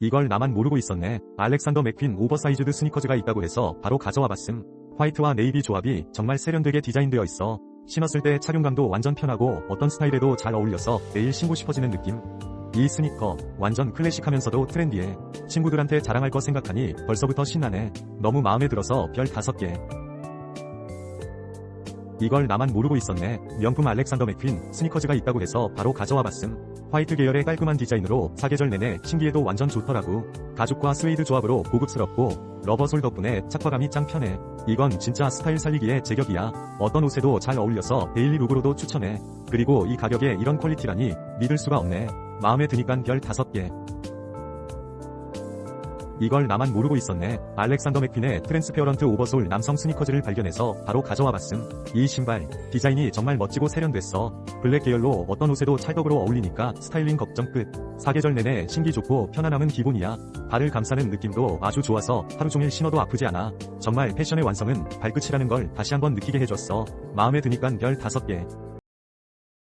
이걸 나만 모르고 있었네. 알렉산더 맥퀸 오버사이즈드 스니커즈가 있다고 해서 바로 가져와 봤음. 화이트와 네이비 조합이 정말 세련되게 디자인되어 있어. 신었을 때 착용감도 완전 편하고 어떤 스타일에도 잘 어울려서 매일 신고 싶어지는 느낌. 이 스니커 완전 클래식하면서도 트렌디해. 친구들한테 자랑할 거 생각하니 벌써부터 신나네. 너무 마음에 들어서 별 5개. 이걸 나만 모르고 있었네. 명품 알렉산더 맥퀸 스니커즈가 있다고 해서 바로 가져와 봤음. 화이트 계열의 깔끔한 디자인으로 사계절 내내 신기해도 완전 좋더라고. 가죽과 스웨이드 조합으로 고급스럽고 러버솔 덕분에 착화감이 짱 편해. 이건 진짜 스타일 살리기에 제격이야. 어떤 옷에도 잘 어울려서 데일리 룩으로도 추천해. 그리고 이 가격에 이런 퀄리티라니 믿을 수가 없네. 마음에 드니깐 별 5개. 이걸 나만 모르고 있었네. 알렉산더 맥퀸의 트랜스페어런트 오버솔 남성 스니커즈를 발견해서 바로 가져와 봤음. 이 신발, 디자인이 정말 멋지고 세련됐어. 블랙 계열로 어떤 옷에도 찰떡으로 어울리니까 스타일링 걱정 끝. 사계절 내내 신기 좋고 편안함은 기본이야. 발을 감싸는 느낌도 아주 좋아서 하루 종일 신어도 아프지 않아. 정말 패션의 완성은 발끝이라는 걸 다시 한번 느끼게 해줬어. 마음에 드니깐 별 5개.